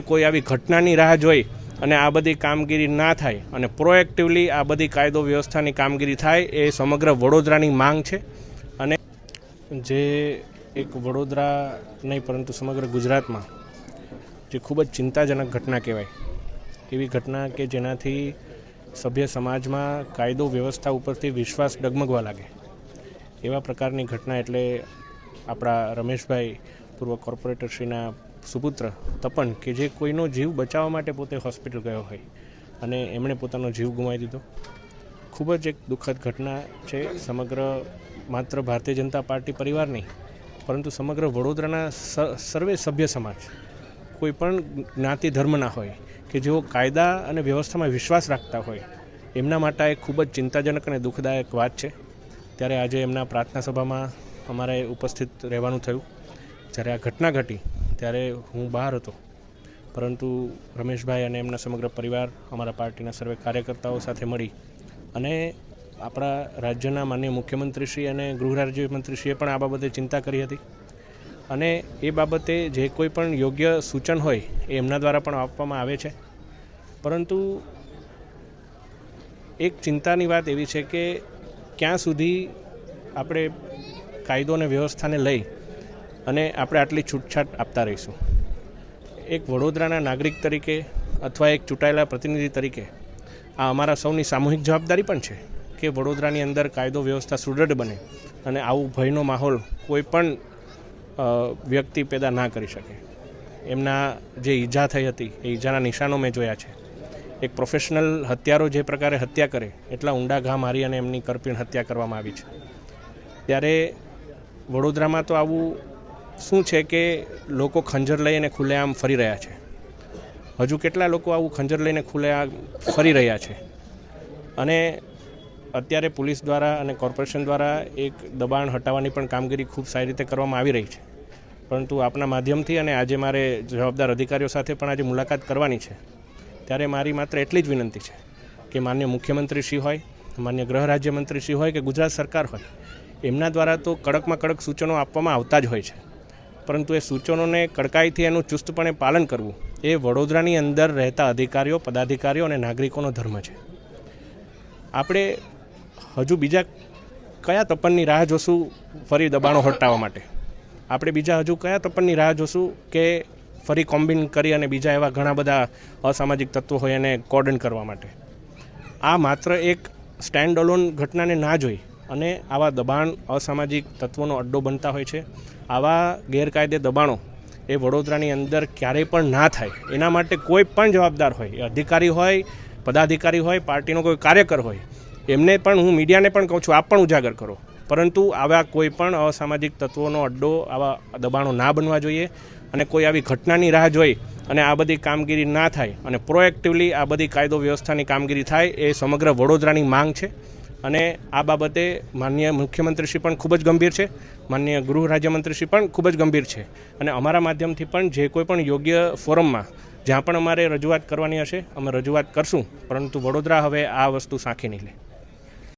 કોઈ આવી ઘટનાની રાહ જોઈ અને આ બધી કામગીરી ના થાય અને પ્રોએક્ટિવલી આ બધી કાયદો વ્યવસ્થાની કામગીરી થાય એ સમગ્ર વડોદરાની માંગ છે. અને જે એક વડોદરા નહીં, પરંતુ સમગ્ર ગુજરાતમાં જે ખૂબ જ ચિંતાજનક ઘટના કહેવાય. એવી ઘટના કે જેનાથી સભ્ય સમાજમાં કાયદો વ્યવસ્થા ઉપરથી વિશ્વાસ ડગમગવા લાગે. એવા પ્રકારની ઘટના એટલે આપણા રમેશભાઈ પૂર્વ કોર્પોરેટરશ્રીના સુપુત્ર તપન કે જે કોઈનો જીવ બચાવવા માટે પોતે હોસ્પિટલ ગયો હોય અને એમણે પોતાનો જીવ ગુમાવી દીધો. ખૂબ જ એક દુઃખદ ઘટના છે સમગ્ર માત્ર ભારતીય જનતા પાર્ટી પરિવાર નહીં પરંતુ સમગ્ર વડોદરાના સર્વે સભ્ય સમાજ, કોઈ પણ જ્ઞાતિ ધર્મના હોય કે જેઓ કાયદા અને વ્યવસ્થામાં વિશ્વાસ રાખતા હોય, એમના માટે આ ખૂબ જ ચિંતાજનક અને દુઃખદાયક વાત છે. ત્યારે આજે એમના પ્રાર્થના સભામાં અમારે ઉપસ્થિત રહેવાનું થયું. જ્યારે આ ઘટના ઘટી, ત્યારે હું બહાર હતો. પરંતુ રમેશભાઈ અને એમના સમગ્ર પરિવાર અમારા પાર્ટીના સર્વે કાર્યકર્તાઓ સાથે મળી અને આપણા રાજ્યના માનનીય મુખ્યમંત્રીશ્રી અને ગૃહ રાજ્યમંત્રીશ્રીએ પણ આ બાબતે ચિંતા કરી હતી. અને એ બાબતે જે કોઈ પણ યોગ્ય સૂચન હોય એ એમના દ્વારા પણ આપવામાં આવે છે. પરંતુ એક ચિંતાની વાત એવી છે કે ક્યાં સુધી આપણે કાયદો અને વ્યવસ્થાને લઈ અને આપણે આટલી છૂટછાટ આપતા રહીશું. એક વડોદરાના નાગરિક તરીકે અથવા એક ચૂંટાયેલા પ્રતિનિધિ તરીકે આ અમારા સૌની સામૂહિક જવાબદારી પણ છે કે વડોદરાની અંદર કાયદો વ્યવસ્થા સુદૃઢ બને અને આવું ભયનો માહોલ કોઈ પણ વ્યક્તિ પેદા ના કરી શકે. એમના જે ઈજા થઈ હતી, એ ઈજાના નિશાનો મેં જોયા છે. એક પ્રોફેશનલ હત્યારો જે પ્રકારે હત્યા કરે, એટલા ઊંડા ઘા મારી અને એમની કરપીણ હત્યા કરવામાં આવી છે. ત્યારે વડોદરામાં તો આવું શું છે કે લોકો ખંજર લઈને ખુલ્લેઆમ ફરી રહ્યા છે? હજુ કેટલા લોકો આવું ખંજર લઈને ખુલ્લેઆમ ફરી રહ્યા છે? અને અત્યારે પોલીસ દ્વારા અને કોર્પોરેશન દ્વારા એક દબાણ હટાવવાની પણ કામગીરી ખૂબ સારી રીતે કરવામાં આવી રહી છે. પરંતુ આપના માધ્યમથી અને આજે મારે જવાબદાર અધિકારીઓ સાથે પણ આજે મુલાકાત કરવાની છે. ત્યારે મારી માત્ર એટલી જ વિનંતી છે કે માન્ય મુખ્યમંત્રી શ્રી હોય, માન્ય ગૃહ રાજ્યમંત્રી શ્રી હોય કે ગુજરાત સરકાર હોય, એમના દ્વારા તો કડકમાં કડક સૂચનો આપવામાં આવતા જ હોય છે. પરંતુ એ સૂચનોને કડકાઈથી એનું ચુસ્તપણે પાલન કરવું એ વડોદરાની અંદર રહેતા અધિકારીઓ, પદાધિકારીઓ અને નાગરિકોનો ધર્મ છે. આપણે હજુ બીજા કયા તપનની રાહ જોશું ફરી દબાણો હટાવવા માટે? આપણે બીજા હજુ કયા તપનની રાહ જોશું કે ફરી કોમ્બિન કરી અને બીજા એવા ઘણા બધા અસામાજિક તત્વો હોય એને કોર્ડન કરવા માટે? આ માત્ર એક સ્ટેન્ડ અલોન ઘટનાને ના જોઈ અને આવા દબાણ અસામાજિક તત્વોનો અડ્ડો બનતા હોય છે. આવા ગેરકાયદે દબાણો એ વડોદરાની અંદર ક્યારેય પણ ના થાય. એના માટે કોઈ પણ જવાબદાર હોય, એ અધિકારી હોય, પદાધિકારી હોય, પાર્ટીનો કોઈ કાર્યકર હોય, એમને પણ હું મીડિયાને પણ કહું છું, આપ પણ ઉજાગર કરો. પરંતુ આવા કોઈ પણ અસામાજિક તત્વોનો અડ્ડો, આવા દબાણો ના બનવા જોઈએ અને કોઈ આવી ઘટનાની રાહ જોઈ અને આ બધી કામગીરી ના થાય અને પ્રોએક્ટિવલી આ બધી કાયદો વ્યવસ્થાની કામગીરી થાય એ સમગ્ર વડોદરાની માંગ છે. અને આ બાબતે માનનીય મુખ્યમંત્રીશ્રી પણ ખૂબ જ ગંભીર છે. માનનીય ગૃહ રાજ્યમંત્રીશ્રી પણ ખૂબ જ ગંભીર છે. અને અમારા માધ્યમથી પણ જે કોઈ પણ યોગ્ય ફોરમમાં જ્યાં પણ અમારે રજૂઆત કરવાની હશે, અમે રજૂઆત કરશું. પરંતુ વડોદરા હવે આ વસ્તુ સાંખી નહીં લે